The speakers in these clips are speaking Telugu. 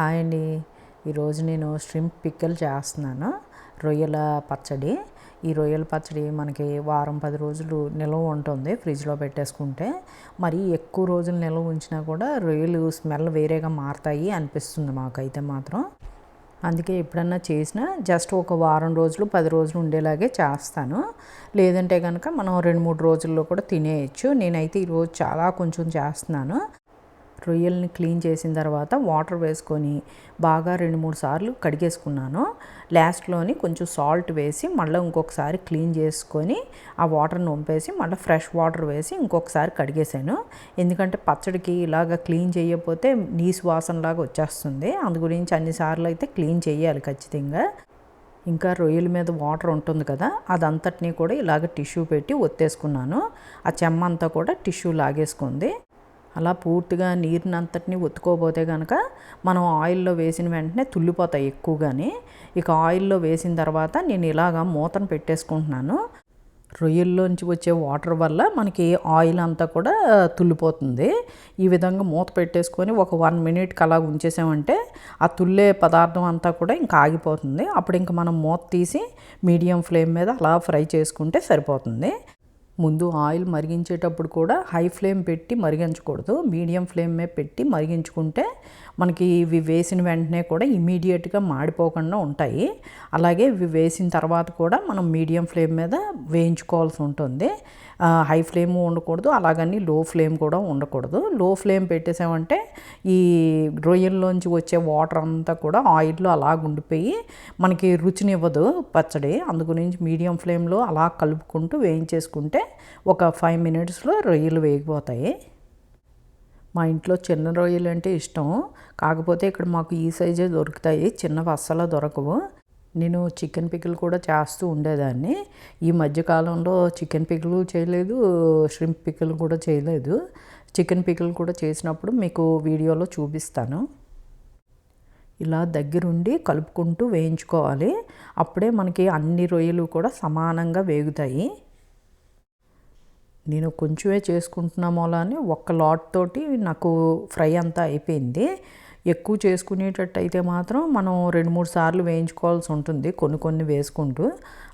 హాయ్ అండి. ఈరోజు నేను స్ట్రింప్ పిక్కలు చేస్తున్నాను. రొయ్యల పచ్చడి. ఈ రొయ్యల పచ్చడి మనకి వారం పది రోజులు నిల్వ ఉంటుంది ఫ్రిడ్జ్లో పెట్టేసుకుంటే. మరి ఎక్కువ రోజులు నిల్వ ఉంచినా కూడా రొయ్యలు స్మెల్ వేరేగా మారుతాయి అనిపిస్తుంది మాకైతే మాత్రం. అందుకే ఎప్పుడన్నా చేసినా జస్ట్ ఒక వారం రోజులు పది రోజులు ఉండేలాగే చేస్తాను. లేదంటే కనుక మనం రెండు మూడు రోజుల్లో కూడా తినేయచ్చు. నేనైతే ఈరోజు చాలా కొంచెం చేస్తున్నాను. రొయ్యల్ని క్లీన్ చేసిన తర్వాత వాటర్ వేసుకొని బాగా రెండు మూడు సార్లు కడిగేసుకున్నాను. లాస్ట్లోని కొంచెం సాల్ట్ వేసి మళ్ళీ ఇంకొకసారి క్లీన్ చేసుకొని ఆ వాటర్ని వంపేసి మళ్ళీ ఫ్రెష్ వాటర్ వేసి ఇంకొకసారి కడిగేసాను ఎందుకంటే పచ్చడికి ఇలాగ క్లీన్ చేయకపోతే నీసు వాసనలాగా వచ్చేస్తుంది. అందు గురించి అన్నిసార్లు అయితే క్లీన్ చేయాలి ఖచ్చితంగా. ఇంకా రొయ్యల మీద వాటర్ ఉంటుంది కదా అదంతటినీ కూడా ఇలాగ టిష్యూ పెట్టి ఒత్తేసుకున్నాను. ఆ చెమ్మ అంతా కూడా టిష్యూ లాగేసుకుంది. అలా పూర్తిగా నీరుని అంతటిని ఒత్తుకోపోతే కనుక మనం ఆయిల్లో వేసిన వెంటనే తుల్లిపోతాయి ఎక్కువగానే. ఇక ఆయిల్లో వేసిన తర్వాత నేను ఇలాగా మూతను పెట్టేసుకుంటున్నాను. రొయ్యల్లోంచి వచ్చే వాటర్ వల్ల మనకి ఆయిల్ అంతా కూడా తుల్లిపోతుంది. ఈ విధంగా మూత పెట్టేసుకొని ఒక వన్ మినిట్కి అలా ఉంచేసామంటే ఆ తుల్లే పదార్థం అంతా కూడా ఇంకా ఆగిపోతుంది. అప్పుడు ఇంకా మనం మూత తీసి మీడియం ఫ్లేమ్ మీద అలా ఫ్రై చేసుకుంటే సరిపోతుంది. ముందు ఆయిల్ మరిగించేటప్పుడు కూడా హై ఫ్లేమ్ పెట్టి మరిగించకూడదు. మీడియం ఫ్లేమ్ మీద పెట్టి మరిగించుకుంటే మనకి ఇవి వేసిన వెంటనే కూడా ఇమీడియట్గా మాడిపోకుండా ఉంటాయి. అలాగే ఇవి వేసిన తర్వాత కూడా మనం మీడియం ఫ్లేమ్ మీద వేయించుకోవాల్సి ఉంటుంది. హై ఫ్లేమ్ ఉండకూడదు అలాగని లో ఫ్లేమ్ కూడా ఉండకూడదు. లో ఫ్లేమ్ పెట్టేసామంటే ఈ రొయ్యల్లోంచి వచ్చే వాటర్ అంతా కూడా ఆయిల్లో అలా ఉండిపోయి మనకి రుచినివ్వదు పచ్చడి. అందు గురించి మీడియం ఫ్లేమ్లో అలా కలుపుకుంటూ వేయించేసుకుంటే ఒక ఫైవ్ మినిట్స్లో రొయ్యలు వేగిపోతాయి. మా ఇంట్లో చిన్న రొయ్యలు అంటే ఇష్టం. కాకపోతే ఇక్కడ మాకు ఈ సైజే దొరుకుతాయి. చిన్నవి అస్సలు దొరకవు. నేను చికెన్ పికిల్ కూడా చేస్తూ ఉండేదాన్ని. ఈ మధ్యకాలంలో చికెన్ పికిల్ చేయలేదు ష్రింప్ పికిల్ కూడా చేయలేదు. చికెన్ పికిల్ కూడా చేసినప్పుడు మీకు వీడియోలో చూపిస్తాను. ఇలా దగ్గరుండి కలుపుకుంటూ వేయించుకోవాలి. అప్పుడే మనకి అన్ని రొయ్యలు కూడా సమానంగా వేగుతాయి. నేను కొంచెమే చేసుకుంటున్నామో అని ఒక్క లాట్ తోటి నాకు ఫ్రై అంతా అయిపోయింది. ఎక్కువ చేసుకునేటట్టు అయితే మాత్రం మనం రెండు మూడు సార్లు వేయించుకోవాల్సి ఉంటుంది కొన్ని కొన్ని వేసుకుంటూ.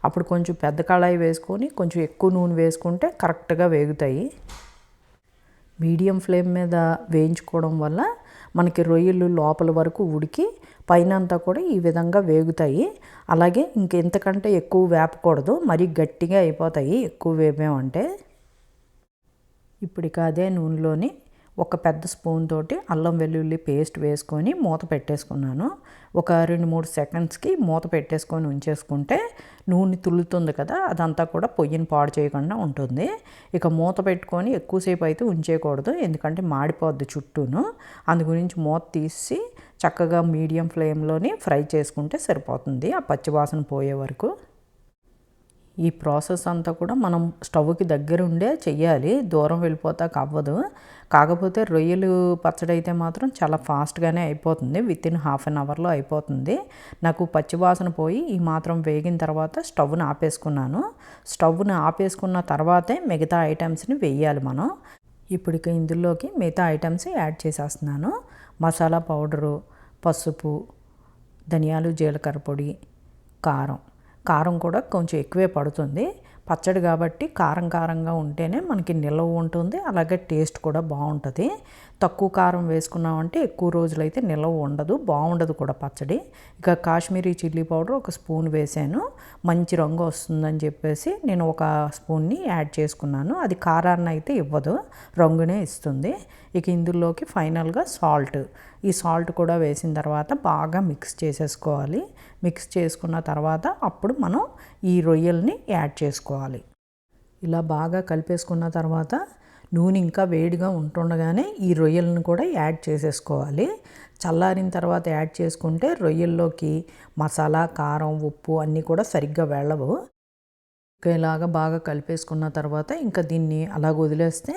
అప్పుడు కొంచెం పెద్ద కళాయి వేసుకొని కొంచెం ఎక్కువ నూనె వేసుకుంటే కరెక్ట్గా వేగుతాయి. మీడియం ఫ్లేమ్ మీద వేయించుకోవడం వల్ల మనకి రొయ్యలు లోపల వరకు ఉడికి పైన అంతా కూడా ఈ విధంగా వేగుతాయి. అలాగే ఇంకెంతకంటే ఎక్కువ వేపకూడదు మరీ గట్టిగా అయిపోతాయి ఎక్కువ వేపామంటే. ఇప్పుడు ఇక అదే నూనెలోని ఒక పెద్ద స్పూన్ తోటి అల్లం వెల్లుల్లి పేస్ట్ వేసుకొని మూత పెట్టేసుకున్నాను. ఒక రెండు మూడు సెకండ్స్కి మూత పెట్టేసుకొని ఉంచేసుకుంటే నూనె తుల్లుతుంది కదా అదంతా కూడా పొయ్యిని పాడు చేయకుండా ఉంటుంది. ఇక మూత పెట్టుకొని ఎక్కువసేపు అయితే ఉంచేయకూడదు ఎందుకంటే మాడిపోద్ది చుట్టూను. అందు గురించి మూత తీసి చక్కగా మీడియం ఫ్లేమ్లోని ఫ్రై చేసుకుంటే సరిపోతుంది ఆ పచ్చివాసన పోయే వరకు. ఈ ప్రాసెస్ అంతా కూడా మనం స్టవ్కి దగ్గర ఉండే చెయ్యాలి. దూరం వెళ్ళిపోతాక అవ్వదు. కాకపోతే రొయ్యలు పచ్చడి అయితే మాత్రం చాలా ఫాస్ట్గానే అయిపోతుంది. విత్ ఇన్ హాఫ్ అన్ అవర్లో అయిపోతుంది. నాకు పచ్చివాసన పోయి ఈ మాత్రం వేగిన తర్వాత స్టవ్ని ఆపేసుకున్నాను. స్టవ్ని ఆపేసుకున్న తర్వాతే మిగతా ఐటమ్స్ని వేయాలి మనం. ఇప్పుడు ఇందులోకి మిగతా ఐటమ్స్ యాడ్ చేసేస్తున్నాను. మసాలా పౌడరు పసుపు ధనియాలు జీలకర్ర పొడి కారం. కారం కూడా కొంచెం ఎక్కువే పడుతుంది. పచ్చడి కాబట్టి కారం కారంగా ఉంటేనే మనకి నిల్వ ఉంటుంది. అలాగే టేస్ట్ కూడా బాగుంటుంది. తక్కువ కారం వేసుకున్నామంటే ఎక్కువ రోజులైతే నిల్వ ఉండదు. బాగుండదు కూడా పచ్చడి. ఇక కాశ్మీరీ చిల్లీ పౌడర్ ఒక స్పూన్ వేసాను. మంచి రంగు వస్తుందని చెప్పేసి నేను ఒక స్పూన్ని యాడ్ చేసుకున్నాను. అది కారాన్ని అయితే ఇవ్వదు. రంగునే ఇస్తుంది. ఇక ఇందులోకి ఫైనల్గా సాల్ట్. ఈ సాల్ట్ కూడా వేసిన తర్వాత బాగా మిక్స్ చేసేసుకోవాలి. మిక్స్ చేసుకున్న తర్వాత అప్పుడు మనం ఈ రొయ్యల్ని యాడ్ చేసుకోవాలి. ఇలా బాగా కలిపేసుకున్న తర్వాత నూనె ఇంకా వేడిగా ఉంటుండగానే ఈ రొయ్యలను కూడా యాడ్ చేసేసుకోవాలి. చల్లారిన తర్వాత యాడ్ చేసుకుంటే రొయ్యల్లోకి మసాలా కారం ఉప్పు అన్నీ కూడా సరిగ్గా వెళ్ళవు ఇలాగా బాగా కలిపేసుకున్న తర్వాత ఇంకా దీన్ని అలా వదిలేస్తే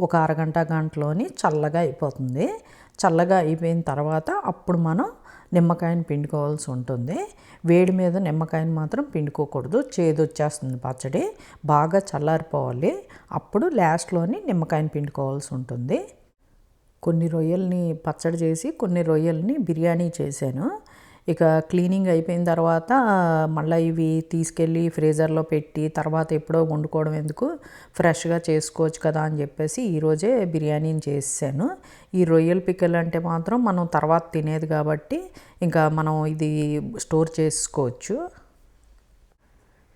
ఒక అరగంట గంటలోని చల్లగా అయిపోతుంది. చల్లగా అయిపోయిన తర్వాత అప్పుడు మనం నిమ్మకాయని పిండుకోవాల్సి ఉంటుంది. వేడి మీద నిమ్మకాయని మాత్రం పిండుకోకూడదు. చేదు వచ్చేస్తుంది పచ్చడి. బాగా చల్లారిపోవాలి. అప్పుడు లాస్ట్లోని నిమ్మకాయని పిండుకోవాల్సి ఉంటుంది. కొన్ని రొయ్యల్ని పచ్చడి చేసి కొన్ని రొయ్యల్ని బిర్యానీ చేశాను. ఇక క్లీనింగ్ అయిపోయిన తర్వాత మళ్ళీ ఇవి తీసుకెళ్ళి ఫ్రీజర్లో పెట్టి తర్వాత ఎప్పుడో వండుకోవడం ఎందుకు? ఫ్రెష్గా చేసుకోవచ్చు కదా అని చెప్పేసి ఈరోజే బిర్యానీని చేసాను ఈ రొయ్యల పిక్కలు అంటే మాత్రం మనం తర్వాత తినేది కాబట్టి ఇంకా మనం ఇది స్టోర్ చేసుకోవచ్చు.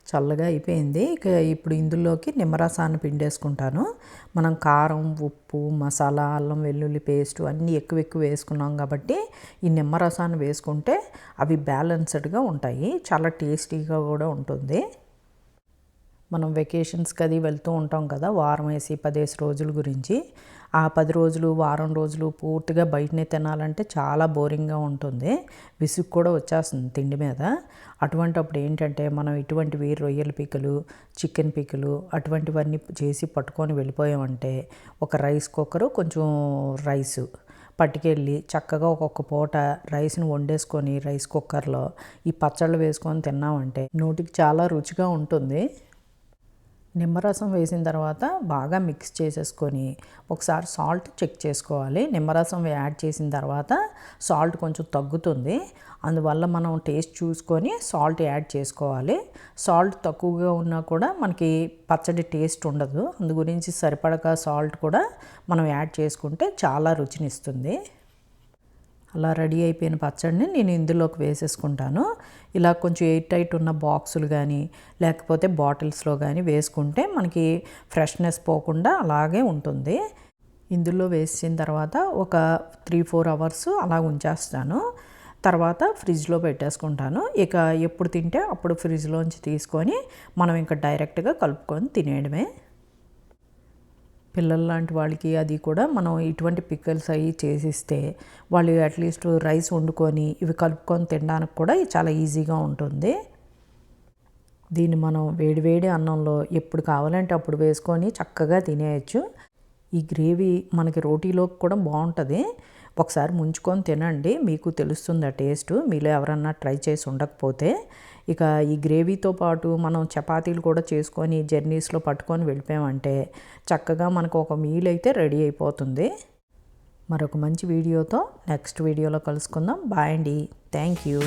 చల్లగా అయిపోయింది. ఇక ఇప్పుడు ఇందులోకి నిమ్మరసాన్ని పిండేసుకుంటాను. మనం కారం ఉప్పు మసాలా అల్లం వెల్లుల్లి పేస్ట్ అన్నీ ఎక్కువ ఎక్కువ వేసుకున్నాం కాబట్టి ఈ నిమ్మరసాన్ని వేసుకుంటే అవి బ్యాలెన్స్డ్గా ఉంటాయి. చాలా టేస్టీగా కూడా ఉంటుంది. మనం వెకేషన్స్కి అది వెళ్తూ ఉంటాం కదా వారం వేసి పదేసి రోజుల గురించి. ఆ పది రోజులు వారం రోజులు పూర్తిగా బయటనే తినాలంటే చాలా బోరింగ్గా ఉంటుంది. విసుగు కూడా వచ్చేస్తుంది తిండి మీద. అటువంటి అప్పుడు ఏంటంటే మనం ఇటువంటివి రొయ్యల పీకలు చికెన్ పీకలు అటువంటివన్నీ చేసి పట్టుకొని వెళ్ళిపోయామంటే ఒక రైస్ కుక్కరు కొంచెం రైసు పట్టుకెళ్ళి చక్కగా ఒక్కొక్క పూట రైస్ని వండేసుకొని రైస్ కుక్కర్లో ఈ పచ్చళ్ళు వేసుకొని తిన్నామంటే నోటికి చాలా రుచిగా ఉంటుంది. నిమ్మరసం వేసిన తర్వాత బాగా మిక్స్ చేసేసుకొని ఒకసారి సాల్ట్ చెక్ చేసుకోవాలి. నిమ్మరసం యాడ్ చేసిన తర్వాత సాల్ట్ కొంచెం తగ్గుతుంది. అందువల్ల మనం టేస్ట్ చూసుకొని సాల్ట్ యాడ్ చేసుకోవాలి. సాల్ట్ తక్కువగా ఉన్నా కూడా మనకి పచ్చడి టేస్ట్ ఉండదు. అందు గురించి సరిపడక సాల్ట్ కూడా మనం యాడ్ చేసుకుంటే చాలా రుచినిస్తుంది అలా రెడీ అయిపోయిన పచ్చడిని నేను ఇందులోకి వేసేసుకుంటాను. ఇలా కొంచెం ఎయిట్ టైట్ ఉన్న బాక్సులు కానీ లేకపోతే బాటిల్స్లో కానీ వేసుకుంటే మనకి ఫ్రెష్నెస్ పోకుండా అలాగే ఉంటుంది. ఇందులో వేసిన తర్వాత ఒక త్రీ ఫోర్ అవర్స్ అలా ఉంచేస్తాను. తర్వాత ఫ్రిడ్జ్లో పెట్టేసుకుంటాను. ఇక ఎప్పుడు తింటే అప్పుడు ఫ్రిడ్జ్లోంచి తీసుకొని మనం ఇంకా డైరెక్ట్గా కలుపుకొని తినేయడమే. పిల్లల లాంటి వాళ్ళకి అది కూడా మనం ఇటువంటి పిక్కల్స్ అవి చేసిస్తే వాళ్ళు అట్లీస్ట్ రైస్ వండుకొని ఇవి కలుపుకొని తినడానికి కూడా చాలా ఈజీగా ఉంటుంది. దీన్ని మనం వేడివేడి అన్నంలో ఎప్పుడు కావాలంటే అప్పుడు వేసుకొని చక్కగా తినేయచ్చు. ఈ గ్రేవీ మనకి రోటీలోకి కూడా బాగుంటుంది. ఒకసారి ముంచుకొని తినండి. మీకు తెలుస్తుంది ఆ టేస్ట్? మీలో ఎవరన్నా ట్రై చేసి ఉండకపోతే ఇక ఈ గ్రేవీతో పాటు మనం చపాతీలు కూడా చేసుకొని జర్నీస్లో పట్టుకొని వెళ్ళిపోయామంటే చక్కగా మనకు ఒక మీల్ అయితే రెడీ అయిపోతుంది. మరొక మంచి వీడియోతో నెక్స్ట్ వీడియోలో కలుసుకుందాం. బాయ్ అండి. Thank you.